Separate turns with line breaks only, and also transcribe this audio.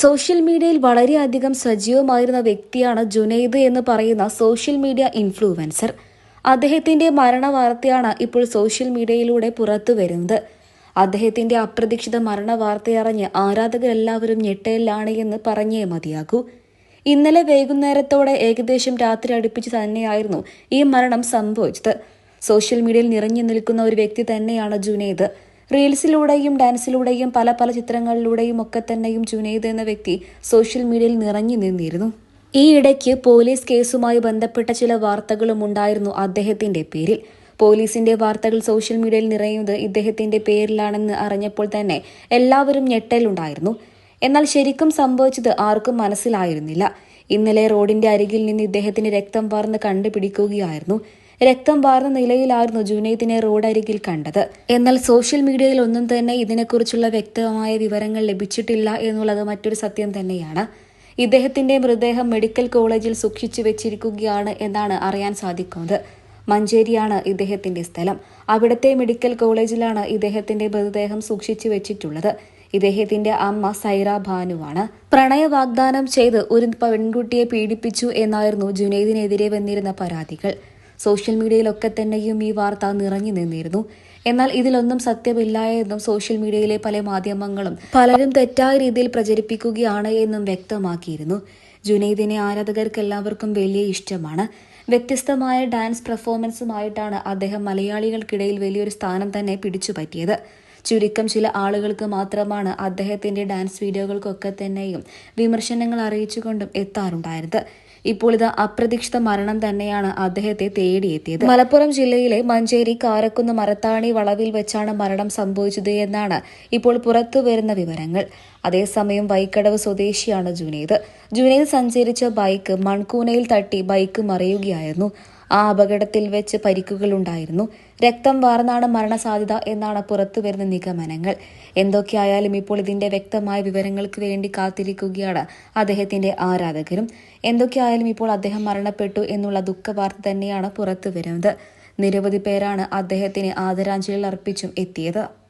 Social മീഡിയയിൽ വളരെയധികം സജീവമായിരുന്ന വ്യക്തിയാണ് ജുനൈദ് എന്ന് പറയുന്ന സോഷ്യൽ മീഡിയ ഇൻഫ്ലുവൻസർ. അദ്ദേഹത്തിന്റെ മരണ വാർത്തയാണ് ഇപ്പോൾ സോഷ്യൽ മീഡിയയിലൂടെ പുറത്തു വരുന്നത്. അദ്ദേഹത്തിന്റെ അപ്രതീക്ഷിത മരണ വാർത്തയറിഞ്ഞ് ആരാധകരെല്ലാവരും ഞെട്ടലിലാണ് എന്ന് പറഞ്ഞേ മതിയാകൂ. ഇന്നലെ വൈകുന്നേരത്തോടെ ഏകദേശം രാത്രി അടുപ്പിച്ച് തന്നെയായിരുന്നു ഈ മരണം സംഭവിച്ചത്. സോഷ്യൽ മീഡിയയിൽ നിറഞ്ഞു നിൽക്കുന്ന ഒരു വ്യക്തി തന്നെയാണ് ജുനൈദ്. റീൽസിലൂടെയും ഡാൻസിലൂടെയും പല പല ചിത്രങ്ങളിലൂടെയും ഒക്കെ തന്നെയും ജുനൈദ് എന്ന വ്യക്തി സോഷ്യൽ മീഡിയയിൽ നിറഞ്ഞു നിന്നിരുന്നു. ഈ ഇടയ്ക്ക് പോലീസ് കേസുമായി ബന്ധപ്പെട്ട ചില വാർത്തകളും ഉണ്ടായിരുന്നു അദ്ദേഹത്തിന്റെ പേരിൽ. പോലീസിന്റെ വാർത്തകൾ സോഷ്യൽ മീഡിയയിൽ നിറയുന്നത് ഇദ്ദേഹത്തിന്റെ പേരിലാണെന്ന് അറിഞ്ഞപ്പോൾ തന്നെ എല്ലാവരും ഞെട്ടലുണ്ടായിരുന്നു. എന്നാൽ ശരിക്കും സംഭവിച്ചത് ആർക്കും മനസ്സിലായിരുന്നില്ല. ഇന്നലെ റോഡിന്റെ അരികിൽ നിന്ന് ഇദ്ദേഹത്തിന് രക്തം വാർന്ന് കണ്ടുപിടിക്കുകയായിരുന്നു. രക്തം വാർന്ന നിലയിലായിരുന്നു ജുനൈദിനെ റോഡരികിൽ കണ്ടത്. എന്നാൽ സോഷ്യൽ മീഡിയയിൽ ഒന്നും തന്നെ ഇതിനെക്കുറിച്ചുള്ള വ്യക്തമായ വിവരങ്ങൾ ലഭിച്ചിട്ടില്ല എന്നുള്ളത് മറ്റൊരു സത്യം തന്നെയാണ്. ഇദ്ദേഹത്തിന്റെ മൃതദേഹം മെഡിക്കൽ കോളേജിൽ സൂക്ഷിച്ചു വെച്ചിരിക്കുകയാണ് എന്നാണ് അറിയാൻ സാധിക്കുന്നത്. മഞ്ചേരിയാണ് ഇദ്ദേഹത്തിന്റെ സ്ഥലം. അവിടത്തെ മെഡിക്കൽ കോളേജിലാണ് ഇദ്ദേഹത്തിന്റെ മൃതദേഹം സൂക്ഷിച്ചു വെച്ചിട്ടുള്ളത്. ഇദ്ദേഹത്തിന്റെ അമ്മ സൈറ ഭാനുവാണ്. പ്രണയ വാഗ്ദാനം ചെയ്ത് ഒരു പെൺകുട്ടിയെ പീഡിപ്പിച്ചു എന്നായിരുന്നു ജുനൈദിനെതിരെ വന്നിരുന്ന പരാതികൾ. സോഷ്യൽ മീഡിയയിലൊക്കെ തന്നെയും ഈ വാർത്ത നിറഞ്ഞു നിന്നിരുന്നു. എന്നാൽ ഇതിലൊന്നും സത്യമില്ല എന്നും സോഷ്യൽ മീഡിയയിലെ പല മാധ്യമങ്ങളും പലരും തെറ്റായ രീതിയിൽ പ്രചരിപ്പിക്കുകയാണ് എന്നും വ്യക്തമാക്കിയിരുന്നു. ജുനൈദിനെ ആരാധകർക്ക് എല്ലാവർക്കും വലിയ ഇഷ്ടമാണ്. വ്യത്യസ്തമായ ഡാൻസ് പെർഫോമൻസുമായിട്ടാണ് അദ്ദേഹം മലയാളികൾക്കിടയിൽ വലിയൊരു സ്ഥാനം തന്നെ പിടിച്ചുപറ്റിയത്. ചുരുക്കം ചില ആളുകൾക്ക് മാത്രമാണ് അദ്ദേഹത്തിന്റെ ഡാൻസ് വീഡിയോകൾക്കൊക്കെ തന്നെയും വിമർശനങ്ങൾ അറിയിച്ചുകൊണ്ടും എത്താറുണ്ടായിരുന്നത്. ഇപ്പോൾ ഇത് അപ്രതീക്ഷിത മരണം തന്നെയാണ് അദ്ദേഹത്തെ തേടിയെത്തിയത്. മലപ്പുറം ജില്ലയിലെ മഞ്ചേരി കാരക്കുന്ന് മരത്താണി വളവിൽ വെച്ചാണ് മരണം സംഭവിച്ചത് എന്നാണ് ഇപ്പോൾ പുറത്തു വരുന്ന വിവരങ്ങൾ. അതേസമയം വൈക്കടവ് സ്വദേശിയാണ് ജുനൈദ്. ജുനൈദ് സഞ്ചരിച്ച ബൈക്ക് മൺകൂനയിൽ തട്ടി ബൈക്ക് മറിയുകയായിരുന്നു. ആ അപകടത്തിൽ വെച്ച് പരിക്കുകളുണ്ടായിരുന്നു രക്തം വാർന്നാണ് മരണസാധ്യത എന്നാണ് പുറത്തു വരുന്ന നിഗമനങ്ങൾ. എന്തൊക്കെയായാലും ഇപ്പോൾ ഇതിന്റെ വ്യക്തമായ വിവരങ്ങൾക്ക് വേണ്ടി കാത്തിരിക്കുകയാണ് അദ്ദേഹത്തിന്റെ ആരാധകരും. എന്തൊക്കെയായാലും ഇപ്പോൾ അദ്ദേഹം മരണപ്പെട്ടു എന്നുള്ള ദുഃഖവാർത്ത തന്നെയാണ് പുറത്തു വരുന്നത്. നിരവധി പേരാണ് അദ്ദേഹത്തിന് ആദരാഞ്ജലികൾ അർപ്പിച്ചും എത്തിയത്.